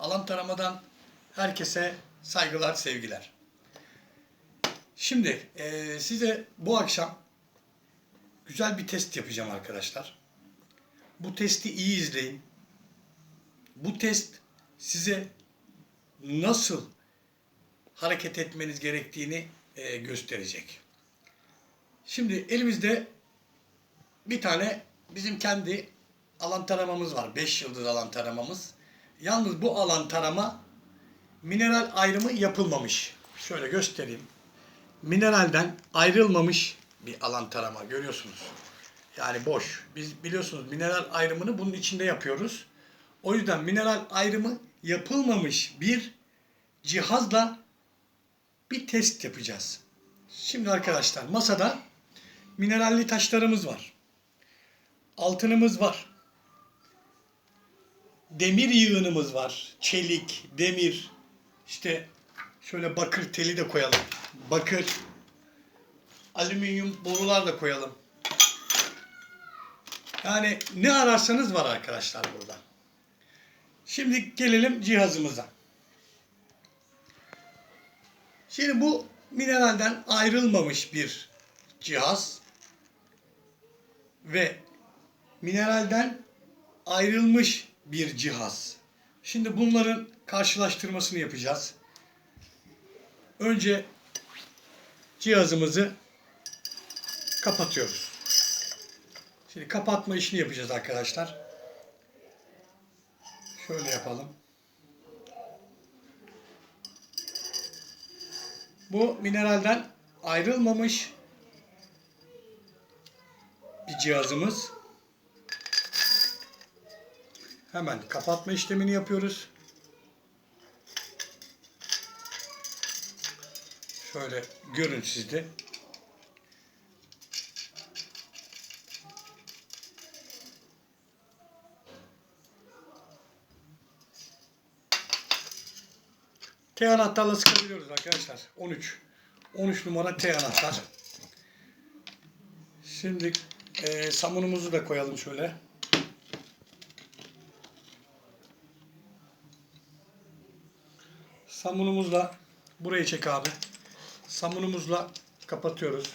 Alan taramadan herkese saygılar, sevgiler. Şimdi eee, size bu akşam güzel bir test yapacağım arkadaşlar. Bu testi iyi izleyin. Bu test size nasıl hareket etmeniz gerektiğini eee, gösterecek. Şimdi elimizde bir tane bizim kendi alan taramamız var. 5 yıldız alan taramamız. Yalnız bu alan tarama mineral ayrımı yapılmamış. Şöyle göstereyim. Mineralden ayrılmamış bir alan tarama görüyorsunuz. Yani boş. Biz biliyorsunuz mineral ayrımını bunun içinde yapıyoruz. O yüzden mineral ayrımı yapılmamış bir cihazla bir test yapacağız. Şimdi arkadaşlar masada mineralli taşlarımız var. Altınımız var. Demir yığınımız var. Çelik, demir. İşte şöyle bakır teli de koyalım. Bakır. Alüminyum borular da koyalım. Yani ne ararsanız var arkadaşlar burada. Şimdi gelelim cihazımıza. Şimdi bu mineralden ayrılmamış bir cihaz ve mineralden ayrılmış bir cihaz. Şimdi bunların karşılaştırmasını yapacağız. Önce cihazımızı kapatıyoruz. Şimdi kapatma işini yapacağız arkadaşlar. Şöyle yapalım. Bu mineralden ayrılmamış bir cihazımız. Hemen kapatma işlemini yapıyoruz. Şöyle görün siz de. T anahtarla sıkabiliyoruz arkadaşlar. 13. 13 numara T anahtar. Şimdi eee samunumuzu da koyalım şöyle. Samunumuzla burayı çek abi. Samunumuzla kapatıyoruz.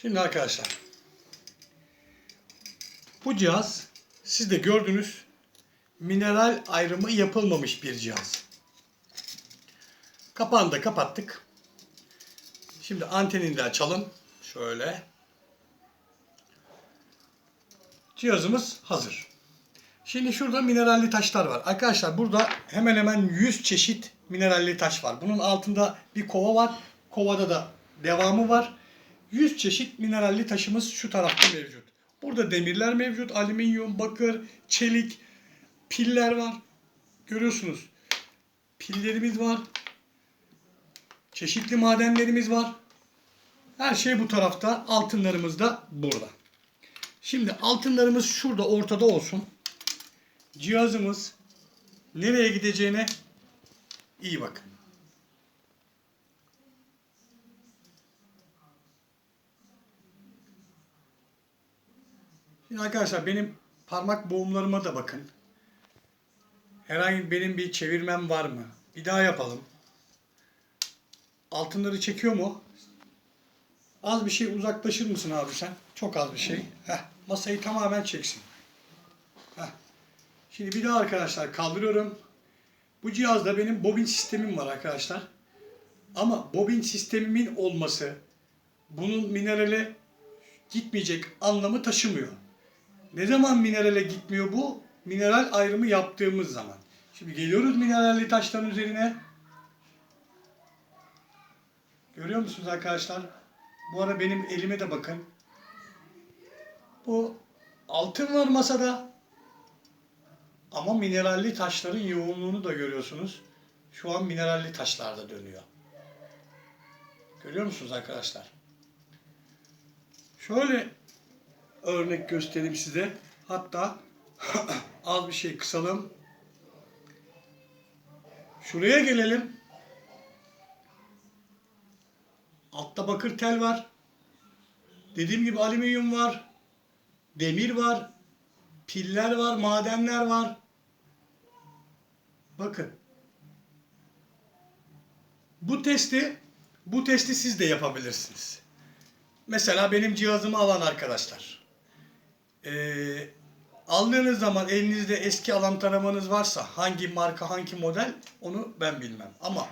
Şimdi arkadaşlar bu cihaz siz de gördünüz mineral ayrımı yapılmamış bir cihaz. Kapağını da kapattık. Şimdi antenini de açalım. Şöyle. Cihazımız hazır. Şimdi şurada mineralli taşlar var. Arkadaşlar burada hemen hemen 100 çeşit mineralli taş var. Bunun altında bir kova var. Kovada da devamı var. 100 çeşit mineralli taşımız şu tarafta mevcut. Burada demirler mevcut. Alüminyum, bakır, çelik, piller var. Görüyorsunuz. Pillerimiz var. Çeşitli madenlerimiz var. Her şey bu tarafta. Altınlarımız da burada. Şimdi altınlarımız şurada ortada olsun. Cihazımız nereye gideceğine iyi bakın. Şimdi arkadaşlar benim parmak boğumlarıma da bakın. Herhangi benim bir çevirmem var mı? Bir daha yapalım. Altınları çekiyor mu? Az bir şey uzaklaşır mısın abi sen? Çok az bir şey. Heh, masayı tamamen çeksin. Heh. Şimdi bir daha arkadaşlar kaldırıyorum. Bu cihazda benim bobin sistemim var arkadaşlar. Ama bobin sistemimin olması bunun minerale gitmeyecek anlamı taşımıyor. Ne zaman minerale gitmiyor bu? Mineral ayrımı yaptığımız zaman. Şimdi geliyoruz mineralli taşların üzerine. Görüyor musunuz arkadaşlar? Bu ara benim elime de bakın. Bu altın var masada. Ama mineralli taşların yoğunluğunu da görüyorsunuz. Şu an mineralli taşlarda dönüyor. Görüyor musunuz arkadaşlar? Şöyle örnek göstereyim size. Hatta az bir şey kısalım. Şuraya gelelim. Altta bakır tel var. Dediğim gibi alüminyum var. Demir var. Piller var, madenler var. Bakın. Bu testi bu testi siz de yapabilirsiniz. Mesela benim cihazımı alan arkadaşlar. Ee, aldığınız zaman elinizde eski alan taramanız varsa hangi marka hangi model onu ben bilmem. Ama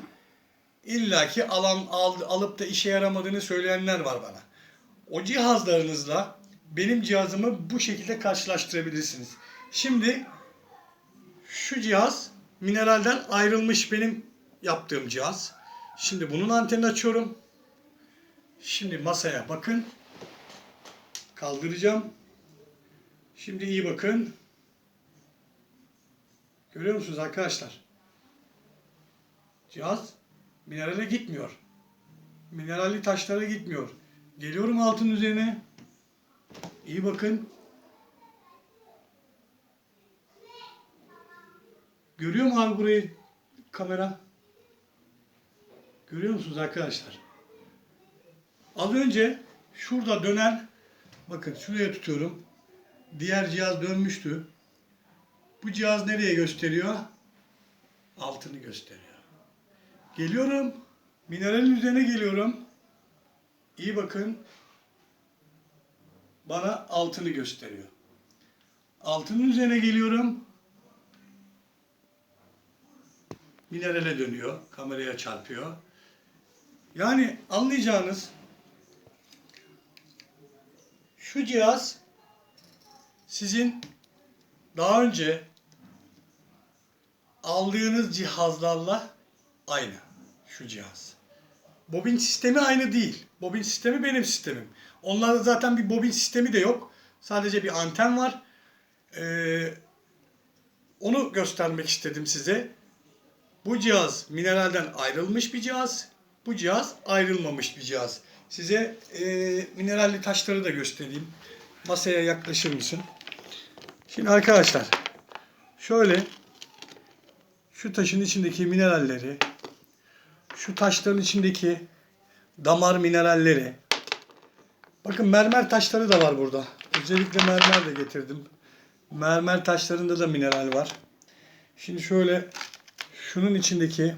illaki alan al- alıp da işe yaramadığını söyleyenler var bana. O cihazlarınızla benim cihazımı bu şekilde karşılaştırabilirsiniz. Şimdi şu cihaz mineralden ayrılmış benim yaptığım cihaz. Şimdi bunun antenini açıyorum. Şimdi masaya bakın. Kaldıracağım. Şimdi iyi bakın. Görüyor musunuz arkadaşlar? Cihaz minerale gitmiyor. Mineralli taşlara gitmiyor. Geliyorum altın üzerine. İyi bakın. Görüyor mu abi burayı kamera? Görüyor musunuz arkadaşlar? Az önce şurada dönen bakın şuraya tutuyorum. Diğer cihaz dönmüştü. Bu cihaz nereye gösteriyor? Altını gösteriyor. Geliyorum. Mineralin üzerine geliyorum. İyi bakın. Bana altını gösteriyor. Altının üzerine geliyorum. Minerale dönüyor. Kameraya çarpıyor. Yani anlayacağınız şu cihaz sizin daha önce aldığınız cihazlarla aynı şu cihaz. Bobin sistemi aynı değil. Bobin sistemi benim sistemim. Onlarda zaten bir bobin sistemi de yok. Sadece bir anten var. Ee, onu göstermek istedim size. Bu cihaz mineralden ayrılmış bir cihaz. Bu cihaz ayrılmamış bir cihaz. Size e, mineralli taşları da göstereyim. Masaya yaklaşır mısın? Şimdi arkadaşlar şöyle şu taşın içindeki mineralleri şu taşların içindeki damar mineralleri bakın mermer taşları da var burada. Özellikle mermer de getirdim. Mermer taşlarında da mineral var. Şimdi şöyle şunun içindeki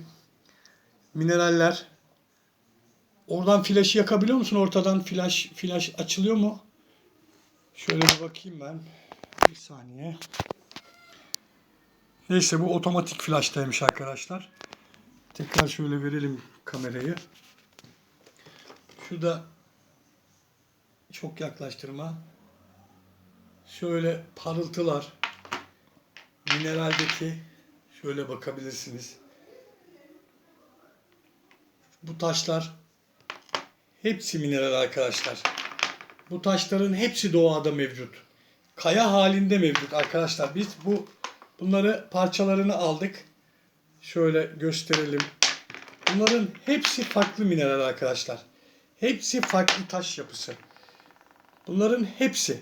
mineraller oradan flaşı yakabiliyor musun? Ortadan flaş flaş açılıyor mu? Şöyle bir bakayım ben. Bir saniye. Neyse bu otomatik flashtaymış arkadaşlar. Tekrar şöyle verelim kamerayı. Şurada çok yaklaştırma. Şöyle parıltılar. Mineraldeki şöyle bakabilirsiniz. Bu taşlar hepsi mineral arkadaşlar. Bu taşların hepsi doğada mevcut. Kaya halinde mevcut arkadaşlar. Biz bu bunları parçalarını aldık. Şöyle gösterelim. Bunların hepsi farklı mineral arkadaşlar. Hepsi farklı taş yapısı. Bunların hepsi.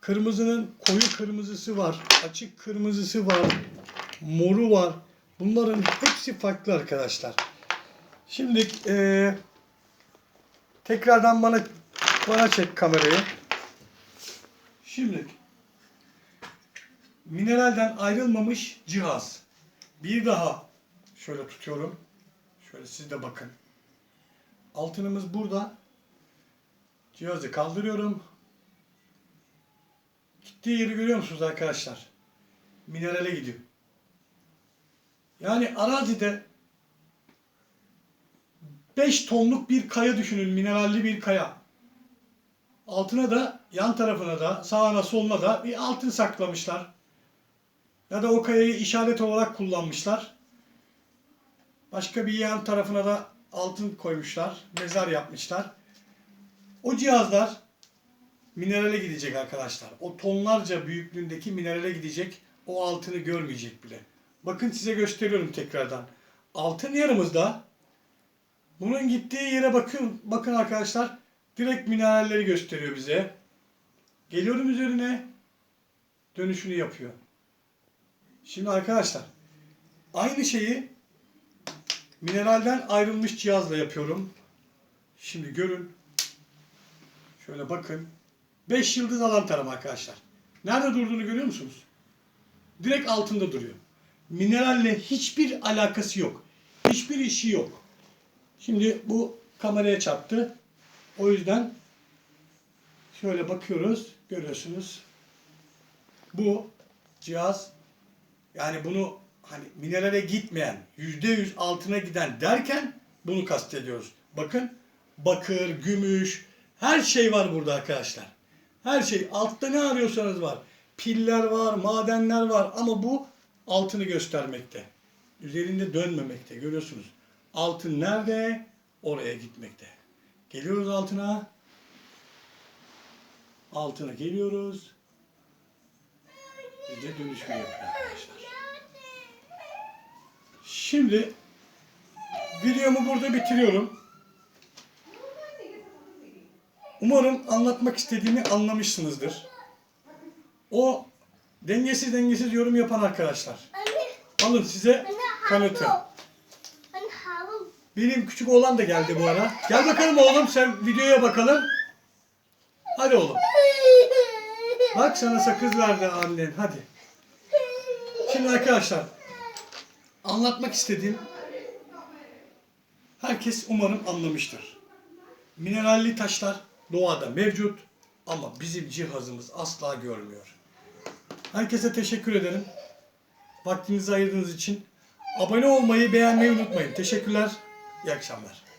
Kırmızının koyu kırmızısı var. Açık kırmızısı var. Moru var. Bunların hepsi farklı arkadaşlar. Şimdi eee, tekrardan bana bana çek kamerayı. Şimdi mineralden ayrılmamış cihaz. Bir daha şöyle tutuyorum. Şöyle siz de bakın. Altınımız burada. Cihazı kaldırıyorum. Gittiği yeri görüyor musunuz arkadaşlar? Minerale gidiyor. Yani arazide 5 tonluk bir kaya düşünün. Mineralli bir kaya. Altına da yan tarafına da sağına soluna da bir altın saklamışlar. Ya da o kayayı işaret olarak kullanmışlar. Başka bir yan tarafına da altın koymuşlar. Mezar yapmışlar. O cihazlar minerale gidecek arkadaşlar. O tonlarca büyüklüğündeki minerale gidecek. O altını görmeyecek bile. Bakın size gösteriyorum tekrardan. Altın yarımızda bunun gittiği yere bakın. Bakın arkadaşlar. Direkt mineralleri gösteriyor bize. Geliyorum üzerine. Dönüşünü yapıyor. Şimdi arkadaşlar. Aynı şeyi mineralden ayrılmış cihazla yapıyorum. Şimdi görün. Şöyle bakın. 5 yıldız alan tarama arkadaşlar. Nerede durduğunu görüyor musunuz? Direkt altında duruyor. Mineralle hiçbir alakası yok. Hiçbir işi yok. Şimdi bu kameraya çarptı. O yüzden şöyle bakıyoruz. Görüyorsunuz. Bu cihaz yani bunu hani minerale gitmeyen, yüzde yüz altına giden derken bunu kastediyoruz. Bakın bakır, gümüş, her şey var burada arkadaşlar. Her şey. Altta ne arıyorsanız var. Piller var, madenler var ama bu altını göstermekte. Üzerinde dönmemekte. Görüyorsunuz. Altın nerede? Oraya gitmekte. Geliyoruz altına. Altına geliyoruz. Bizde dönüşüm yapıyor arkadaşlar. Şimdi videomu burada bitiriyorum. Umarım anlatmak istediğimi anlamışsınızdır. O dengesiz dengesiz yorum yapan arkadaşlar. Alın size kanıtı. Benim küçük oğlan da geldi bu ara. Gel bakalım oğlum sen videoya bakalım. Hadi oğlum. Bak sana sakız verdi annen hadi. Şimdi arkadaşlar anlatmak istediğim herkes umarım anlamıştır. Mineralli taşlar doğada mevcut ama bizim cihazımız asla görmüyor. Herkese teşekkür ederim. Vaktinizi ayırdığınız için. Abone olmayı, beğenmeyi unutmayın. Teşekkürler. İyi akşamlar.